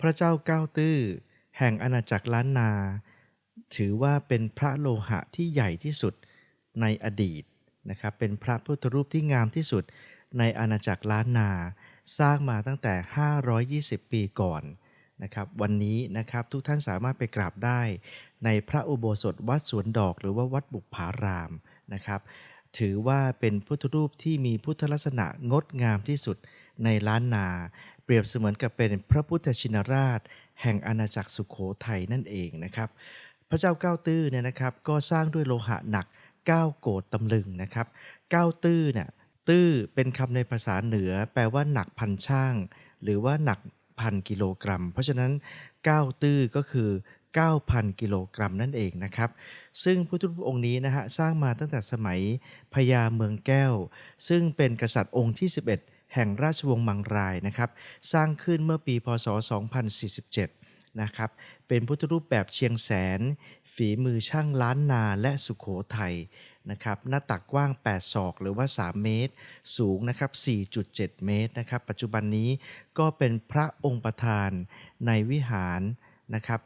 พระเจ้าเก้าตื้อ แห่งอาณาจักรล้านนา ถือว่าเป็นพระโลหะที่ใหญ่ที่สุดในอดีตนะครับเป็นพระพุทธรูปที่งามที่สุดในอาณาจักรล้านนา สร้างมาตั้งแต่ 520 ปีก่อนนะครับวันนี้นะครับทุกท่านสามารถไปกราบได้ ในพระอุโบสถวัดสวนดอกหรือว่าวัดบุพารามนะครับถือว่าเป็นพุทธรูปที่มีพุทธลักษณะงดงามที่สุดในล้านนา เปรียบเสมือนกับเป็นพระพุทธชินราช แห่งอาณาจักรสุขโขทัยนั่นเองนะครับ พระเจ้าเก้าตื้อเนี่ยนะครับก็สร้างด้วยโลหะหนัก 9 โกดตำลึงนะครับเก้าตื้อเนี่ยตื้อเป็นคำในภาษาเหนือ แปลว่าหนักพันช่าง หรือว่าหนักพันกิโลกรัม เพราะฉะนั้น 9 ตื้อก็คือ 9,000 กิโลกรัมนั่นเองนะครับ ซึ่งพุทธรูปองค์นี้นะฮะสร้างมาตั้งแต่สมัยพญาเมืองแก้ว ซึ่งเป็นกษัตริย์องค์ที่ 11 แห่งราชวงศ์มังรายนะครับ สร้างขึ้นเมื่อปีพศ 2047 นะครับ เป็นพุทธรูปแบบเชียงแสน ฝีมือช่างล้านนาและสุขโขทัยนะครับ หน้าตักกว้าง 8 ศอกหรือว่า 3 เมตร สูงนะครับ 4.7 เมตรนะครับ ปัจจุบันนี้ก็เป็นพระองค์ประธานในวิหารนะครับ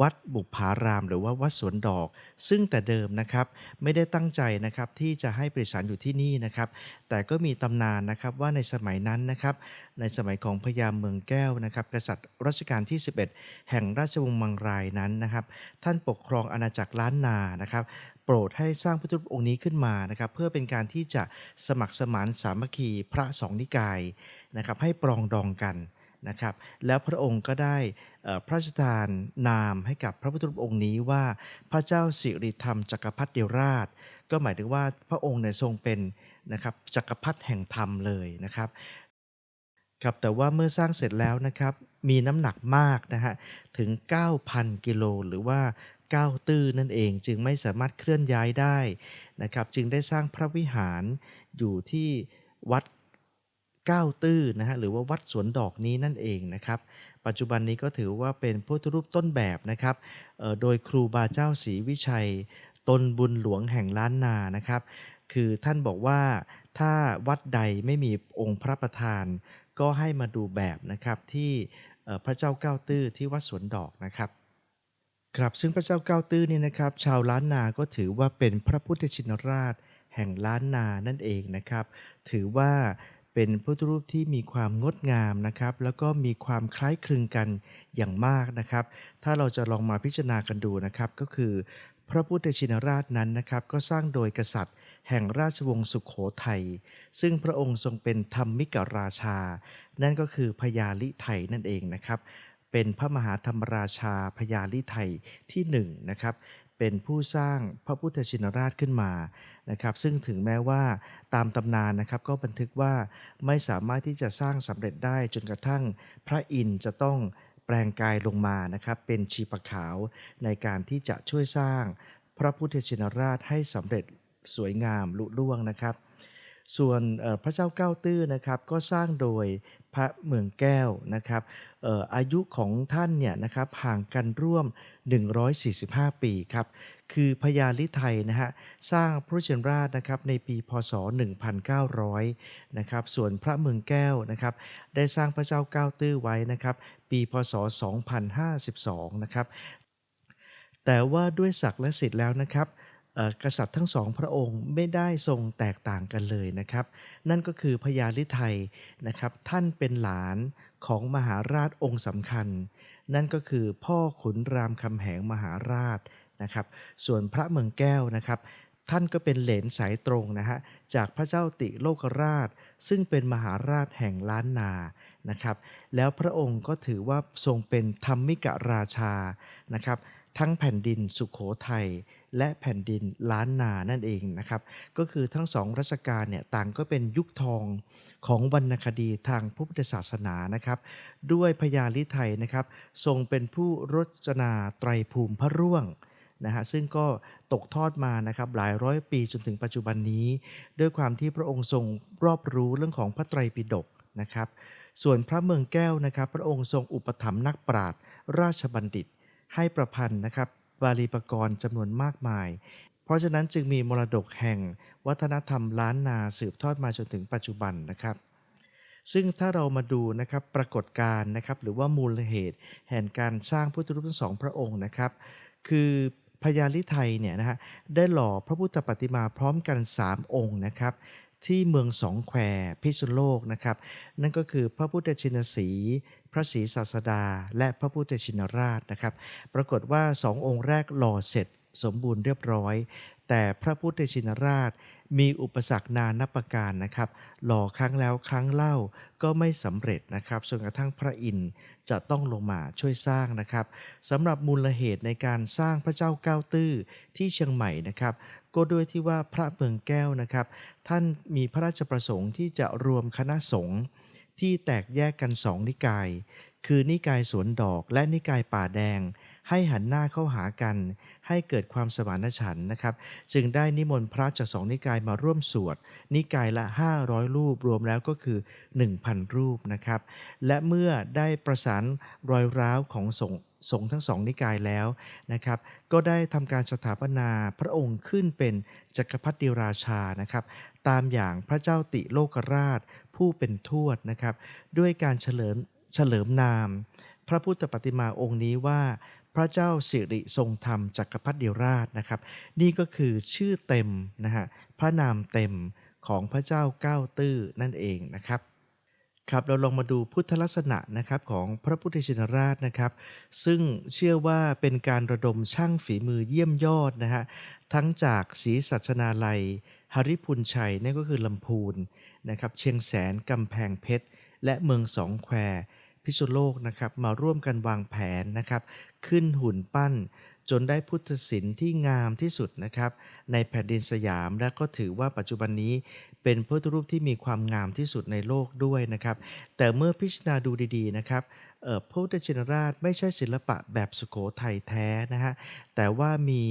วัดบุพาราม หรือว่าวัดสวนดอก ซึ่งแต่เดิมนะครับไม่ได้ตั้งใจนะครับที่จะให้ประชานอยู่ที่นี่นะครับ แต่ก็มีตำนานนะครับว่าในสมัยนั้นนะครับในสมัยของพญาเมืองแก้วนะครับกษัตริย์รัชกาลที่ 11 แห่งราชวงศ์มังรายนั้นนะครับ ท่านปกครองอาณาจักรล้านนานะครับโปรดให้สร้างพุทธรูปองค์นี้ขึ้นมานะครับ เพื่อเป็นการที่จะสมัครสมานสามัคคีพระสองนิกายนะครับให้ปรองดองกัน นะครับ แล้วพระองค์ก็ได้พระราชทานนามให้กับพระพุทธรูปองค์นี้ว่าพระเจ้าสิริธรรมจักรพรรดิราช ก็หมายถึงว่าพระองค์เนี่ยทรงเป็นนะครับจักรพรรดิแห่งธรรมเลยนะครับครับแต่ว่าเมื่อสร้างเสร็จแล้วนะครับมีน้ำหนักมากนะฮะถึง 9,000 กิโลหรือว่า 9 ตื้อนั่นเองจึงไม่สามารถเคลื่อนย้ายได้นะครับจึงได้สร้างพระวิหารอยู่ที่วัด 9ตื้อนะฮะหรือว่าวัดสวนดอกนี้นั่นเองนะครับ ปัจจุบันนี้ก็ถือว่าเป็นพุทธรูปต้นแบบนะครับโดยครูบาเจ้าศรีวิชัย ตนบุญหลวงแห่งล้านนานะครับ คือท่านบอกว่าถ้าวัดใดไม่มีองค์พระประธาน ก็ให้มาดูแบบนะครับที่พระเจ้าเก้าตื้อที่วัดสวนดอกนะครับครับซึ่งพระเจ้าเก้าตื้อนี่นะครับ ชาวล้านนาก็ถือว่าเป็นพระพุทธชินราชแห่งล้านนานั่นเองนะครับ ถือว่า เป็นพุทธรูปที่มีความงดงามนะครับ แล้วก็มีความคล้ายคลึงกันอย่างมากนะครับ ถ้าเราจะลองมาพิจารณากันดูนะครับ ก็คือ พระพุทธชินราชนั้นนะครับ ก็สร้างโดยกษัตริย์ แห่งราชวงศ์สุขโขทัยซึ่งพระองค์ทรงเป็นธรรมิกราชา นั่นก็คือพญาลิไทยนั่นเองนะครับเป็นพระมหาธรรมราชาพญาลิไทยที่หนึ่งนะครับ เป็นผู้สร้างพระพุทธชินราชขึ้นมานะครับซึ่งถึงแม้ว่าตามตำนานนะครับก็บันทึกว่าไม่สามารถที่จะสร้างสำเร็จได้จนกระทั่งพระอินทร์จะต้องแปลงกายลงมานะครับเป็นชีปะขาวในการที่จะช่วยสร้างพระพุทธชินราชให้สำเร็จสวยงามลุล่วงนะครับ ส่วนพระเจ้าเก้าตื้อนะครับก็สร้างโดย พระเมืองแก้วนะครับอออายุของท่านเนี่ยนะครับห่างกันร่วม 145 ปีครับคือพญาลิไทยนะฮะสร้างพระเจนราชนะครับในปีพศ 1900นะครับส่วนพระเมืองแก้วนะครับได้สร้างพระเจ้าเก้าตื้อไว้นะครับปีพศ 2052นะครับแต่ว่าด้วยศักดิ์และสิทธิ์แล้วนะครับ กษัตริย์ทั้งสองพระองค์ไม่ได้ทรงแตกต่างกันเลยนะครับ นั่นก็คือพญาลิไทยนะครับ ท่านเป็นหลานของมหาราชองค์สำคัญ นั่นก็คือพ่อขุนรามคำแหงมหาราชนะครับ ส่วนพระเมืองแก้วนะครับ ท่านก็เป็นเหลนสายตรงนะฮะจากพระเจ้าติโลกราช ซึ่งเป็นมหาราชแห่งล้านนานะครับ แล้วพระองค์ก็ถือว่าทรงเป็นธรรมิกราชานะครับ ทั้งแผ่นดินสุขโขทัย และแผ่นดินล้านนานั่นเองนะครับ ก็คือทั้งสองรัชกาลเนี่ยต่างก็เป็นยุคทองของวรรณคดีทางพระพุทธศาสนานะครับ ด้วยพญาลิไทยนะครับ ทรงเป็นผู้รจนาไตรภูมิพระร่วงนะฮะซึ่งก็ตกทอดมานะครับหลายร้อยปีจนถึงปัจจุบันนี้ ด้วยความที่พระองค์ทรงรอบรู้เรื่องของพระไตรปิฎกนะครับ ส่วนพระเมืองแก้วนะครับ พระองค์ทรงอุปถัมภ์นักปราชญ์ราชบัณฑิต ให้ประพันธ์นะครับ บาลีปกรณ์จำนวนมากมาย เพราะฉะนั้นจึงมีมรดกแห่งวัฒนธรรมล้านนาสืบทอดมาจนถึงปัจจุบันนะครับซึ่งถ้าเรามาดูนะครับปรากฏการณ์นะครับหรือว่ามูลเหตุ แห่งการสร้างพุทธรูปทั้งสองพระองค์นะครับ คือพญาลิไทยเนี่ยนะฮะได้หล่อพระพุทธปฏิมาพร้อมกัน 3 องค์นะครับ ที่เมืองสองแควพิษณุโลกนะครับ นั่นก็คือพระพุทธชินสี พระศรีศาสดา และพระพุทธชินราชนะครับ ปรากฏว่าสององค์แรกหล่อเสร็จสมบูรณ์เรียบร้อย แต่พระพุทธชินราชมีอุปสรรคนานับประการนะครับ หล่อครั้งแล้วครั้งเล่าก็ไม่สำเร็จนะครับจนกระทั่งพระอินทร์จะต้องลงมาช่วยสร้างนะครับสำหรับมูลเหตุในการสร้างพระเจ้าเก้าตื้อที่เชียงใหม่นะครับ ก็ด้วยที่ว่าพระเมืองแก้วนะครับ ท่านมีพระราชประสงค์ที่จะรวมคณะสงฆ์ที่แตกแยกกันสองนิกาย คือนิกายสวนดอกและนิกายป่าแดง ให้หันหน้าเข้าหากัน ให้เกิดความสมานฉันท์นะครับ จึงได้นิมนต์พระจากสองนิกายมาร่วมสวด นิกายละ 500 รูปรวมแล้วก็คือ 1,000 รูปนะครับ และเมื่อได้ประสานรอยร้าวของสงสงทั้งสองนิกายแล้วนะครับ ก็ได้ทำการสถาปนาพระองค์ขึ้นเป็นจักรพรรดิราชานะครับ ตามอย่างพระเจ้าติโลกราช ผู้เป็นทวดนะครับ ด้วยการเฉลิมเฉลิมนาม พระพุทธปฏิมาองค์นี้ว่า พระเจ้าสิริทรงธรรมจักรพรรดิราชนะครับ นี่ก็คือชื่อเต็มนะฮะพระนามเต็มของพระเจ้าเก้าตื้อนั่นเองนะครับครับเราลองมาดูพุทธลักษณะนะครับของพระพุทธชินราชนะครับ ซึ่งเชื่อว่าเป็นการระดมช่างฝีมือเยี่ยมยอดนะฮะทั้งจากศรีสัชนาลัยหริพุนชัยนั่นก็คือลำพูนนะครับเชียงแสนกำแพงเพชร และเมืองสองแคว พิษณุโลกนะครับมาร่วมกันวางแผนนะครับ ขึ้นหุ่นปั้น จนได้พุทธศิลป์ที่งามที่สุดนะครับ ในแผ่นดินสยามและก็ถือว่าปัจจุบันนี้เป็นพุทธรูปที่มีความงามที่สุดในโลกด้วยนะครับ แต่เมื่อพิจารณาดูดีๆนะครับพระพุทธชินราชไม่ใช่ศิลปะแบบสุโขทัยแท้นะฮะแต่ว่ามี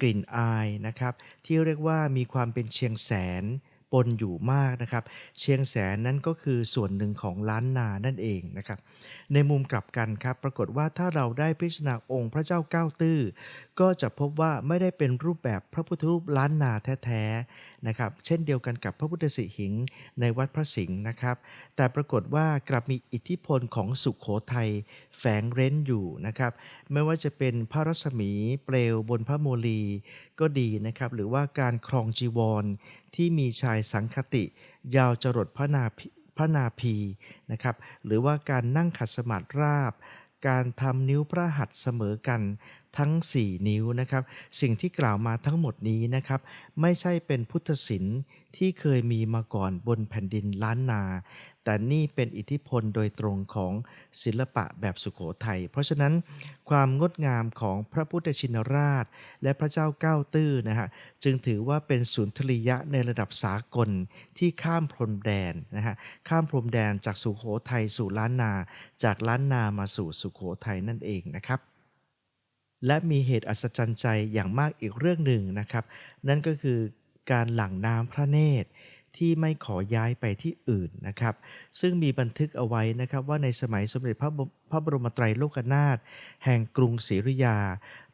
กลิ่นอายนะครับ ที่เรียกว่ามีความเป็นเชียงแสน ปนอยู่มากนะครับ เชียงแสนนั้นก็คือส่วนหนึ่งของล้านนานั่นเองนะครับ ในมุมกลับกันครับ ปรากฏว่าถ้าเราได้พิจารณาองค์พระเจ้าเก้าตื้อ ก็จะพบว่าไม่ได้เป็นรูปแบบพระพุทธรูปล้านนาแท้ๆนะครับ เช่นเดียวกันกับพระพุทธสิหิงค์ในวัดพระสิงห์นะครับ แต่ปรากฏว่ากลับมีอิทธิพลของสุขโขทัยแฝงเร้นอยู่นะครับ ไม่ว่าจะเป็นพระรัศมีเปลวบนพระโมลีก็ดีนะครับ หรือว่าการครองจีวรที่มีชายสังคติ ยาวจรดพระนาภิ พระนาภีนะครับ หรือว่าการนั่งขัดสมาธิราบ การทำนิ้วพระหัตถ์เสมอกันทั้ง 4 นิ้วนะครับ สิ่งที่กล่าวมาทั้งหมดนี้นะครับ ไม่ใช่เป็นพุทธศิลป์ที่เคยมีมาก่อนบนแผ่นดินล้านนา แต่นี่เป็นอิทธิพลโดยตรงของศิลปะแบบสุโขทัย เพราะฉะนั้นความงดงามของพระพุทธชินราช และพระเจ้าเก้าตื้อนะฮะจึงถือว่าเป็นสุนย์ทรียะในระดับสากลที่ข้ามพรมแดนนะฮะข้ามพรมแดนจากสุโขทัยสู่ล้านนา จากล้านนามาสู่สุโขทัยนั่นเองนะครับและมีเหตุอัศจรรย์ใจอย่างมากอีกเรื่องหนึ่งนะครับ นั่นก็คือการหลั่งน้ำพระเนตร ที่ไม่ขอย้ายไปที่อื่นนะครับ ซึ่งมีบันทึกเอาไว้นะครับว่าในสมัยสมเด็จพระพระบรมไตรโลกนาถแห่งกรุงศรีอยุธยา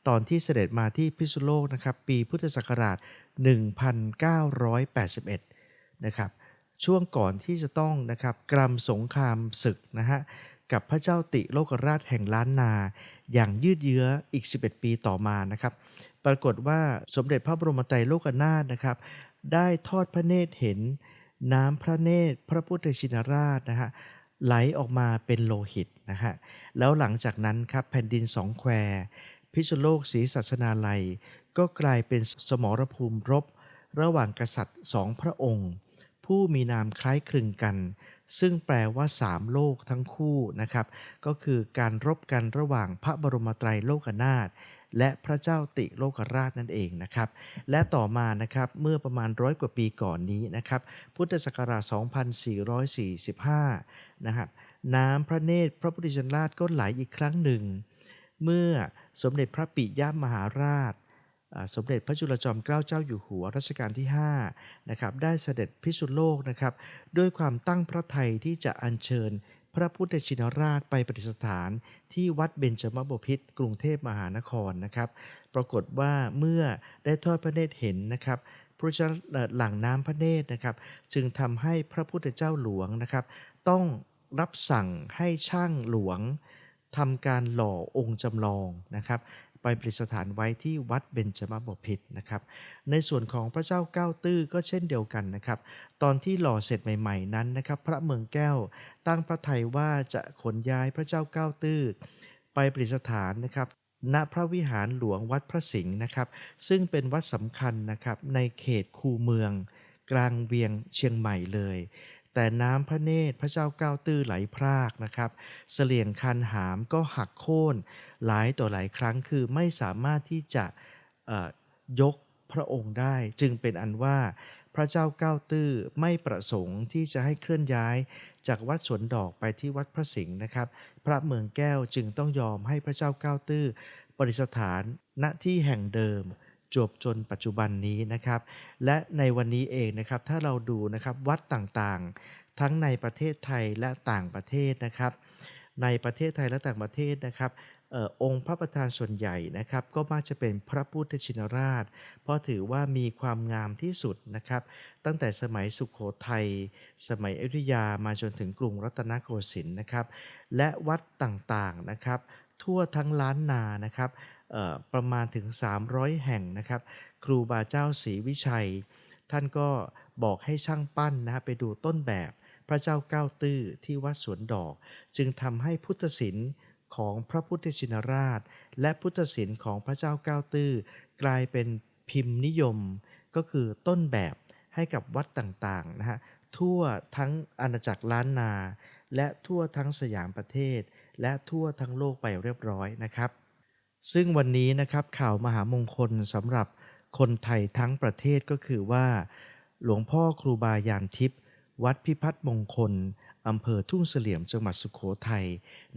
ตอนที่เสด็จมาที่พิษณุโลกนะครับ ปีพุทธศักราช 1981 นะครับช่วงก่อนที่จะต้องนะครับกรำสงครามศึกนะฮะกับพระเจ้าติโลกราชแห่งล้านนา อย่างยืดเยื้ออีก 11 ปีต่อมานะครับ ปรากฏว่าสมเด็จพระบรมไตรโลกนาถนะครับ ได้ทอดพระเนตรเห็น น้ำพระเนตรพระพุทธชินราชนะฮะไหลออกมาเป็นโลหิตนะฮะแล้วหลังจากนั้นครับแผ่นดินสองแควพิษุโลกศรีสัชนาลัย ก็กลายเป็นสมรภูมิรบ ระหว่างกษัตริย์สองพระองค์ ผู้มีนามคล้ายคลึงกัน ซึ่งแปลว่าสามโลกทั้งคู่นะครับ ก็คือการรบกันระหว่างพระบรมไตรโลกนาถ และพระเจ้าติโลกราชนั่นเองนะครับ และต่อมานะครับเมื่อประมาณร้อยกว่าปีก่อนนี้นะครับ พุทธศักราช 2445 นะครับน้ำพระเนตรพระพุทธชนราชก็ไหลอีกครั้งหนึ่ง เมื่อสมเด็จพระปิยมหาราช สมเด็จพระจุลจอมเกล้าเจ้าอยู่หัวรัชกาลที่5นะครับได้เสด็จพิษุโลกนะครับด้วยความตั้งพระทัยที่จะอัญเชิญ พระพุทธชินราชไปประดิษฐานที่วัดเบญจมบพิตรกรุงเทพมหานครนะครับ ปรากฏว่าเมื่อได้ทอดพระเนตรเห็นนะครับพระเจ้าหลังน้ำพระเนตรนะครับ จึงทำให้พระพุทธเจ้าหลวงนะครับ ต้องรับสั่งให้ช่างหลวงทำการหล่อองค์จำลองนะครับ ไปประดิษฐานไว้ที่วัดเบญจมบพิตรนะครับ ในส่วนของพระเจ้าเก้าตื้อก็เช่นเดียวกันนะครับ ตอนที่หล่อเสร็จใหม่ ๆ นั้นนะครับ พระเมืองแก้วตั้งพระทัยว่าจะขนย้ายพระเจ้าเก้าตื้อไปประดิษฐานนะครับณพระวิหารหลวงวัดพระสิงห์นะครับ ซึ่งเป็นวัดสำคัญนะครับในเขตคูเมือง กลางเวียงเชียงใหม่เลย แต่น้ำพระเนตรพระเจ้าเก้าตื้อไหลพรากนะครับเสลี่ยงคันหามก็หักโค่นหลายต่อหลายครั้งคือไม่สามารถที่จะยกพระองค์ได้ จึงเป็นอันว่าพระเจ้าเก้าตื้อไม่ประสงค์ที่จะให้เคลื่อนย้ายจากวัดสวนดอกไปที่วัดพระสิงห์นะครับ พระเมืองแก้วจึงต้องยอมให้พระเจ้าเก้าตื้อประดิษฐานณที่แห่งเดิม จวบจนปัจจุบันนี้นะครับ และในวันนี้เองนะครับถ้าเราดูนะครับวัดต่างๆ ทั้งในประเทศไทยและต่างประเทศนะครับ ในประเทศไทยและต่างประเทศนะครับออองค์พระประธานส่วนใหญ่นะครับ ก็มักจะเป็นพระพุทธชินราช เพราะถือว่ามีความงามที่สุดนะครับ ตั้งแต่สมัยสุขโขทัยสมัยอยุธยามาจนถึงกรุงรัตนโกสินทร์นะครับ และวัดต่างๆนะครับ ทั่วทั้งล้านนานะครับ ประมาณถึง 300 แห่งนะครับ ครูบาเจ้าศรีวิชัย ท่านก็บอกให้ช่างปั้นนะไปดูต้นแบบพระเจ้าเก้าตื้อที่วัดสวนดอก จึงทำให้พุทธศิลป์ของพระพุทธชินราช และพุทธศิลป์ของพระเจ้าเก้าตื้อ กลายเป็นพิมพ์นิยม ก็คือต้นแบบให้กับวัดต่างๆนะฮะทั่วทั้งอาณาจักรล้านนา และทั่วทั้งสยามประเทศ และทั่วทั้งโลกไปเรียบร้อยนะครับ ซึ่งวันนี้นะครับข่าวมหามงคลสำหรับคนไทยทั้งประเทศก็คือว่า หลวงพ่อครูบายานทิพย์วัดพิพัฒน์มงคลอำเภอทุ่งเสลี่ยมจังหวัดสุขโขทัย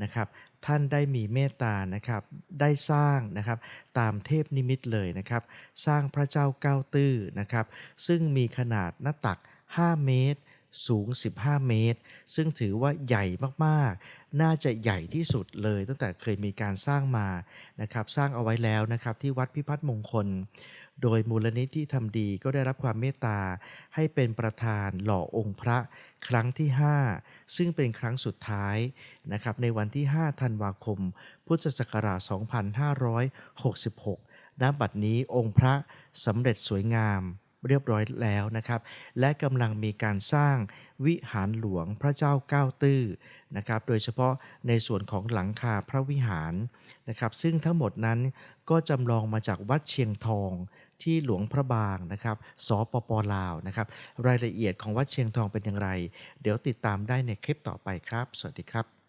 นะครับ ท่านได้มีเมตตานะครับได้สร้างนะครับตามเทพนิมิตเลยนะครับ สร้างพระเจ้าเก้าตื้อนะครับ ซึ่งมีขนาดหน้าตัก 5 เมตร สูง 15 เมตร ซึ่งถือว่าใหญ่มากๆ น่าจะใหญ่ที่สุดเลย ตั้งแต่เคยมีการสร้างมานะครับ สร้างเอาไว้แล้วนะครับที่วัดพิพัฒน์มงคล โดยมูลนิธิทำดีก็ได้รับความเมตตา ให้เป็นประธานหล่อองค์พระครั้งที่ 5 ซึ่งเป็นครั้งสุดท้ายนะครับในวันที่ 5 ธันวาคม พุทธศักราช 2566 ณ บัดนี้องค์พระสำเร็จสวยงาม เรียบร้อยแล้วนะครับ และกำลังมีการสร้างวิหารหลวงพระเจ้าเก้าตื้อนะครับ โดยเฉพาะในส่วนของหลังคาพระวิหารนะครับ ซึ่งทั้งหมดนั้นก็จำลองมาจากวัดเชียงทองที่หลวงพระบางนะครับ สปปลาวนะครับ รายละเอียดของวัดเชียงทองเป็นอย่างไร เดี๋ยวติดตามได้ในคลิปต่อไปครับ สวัสดีครับ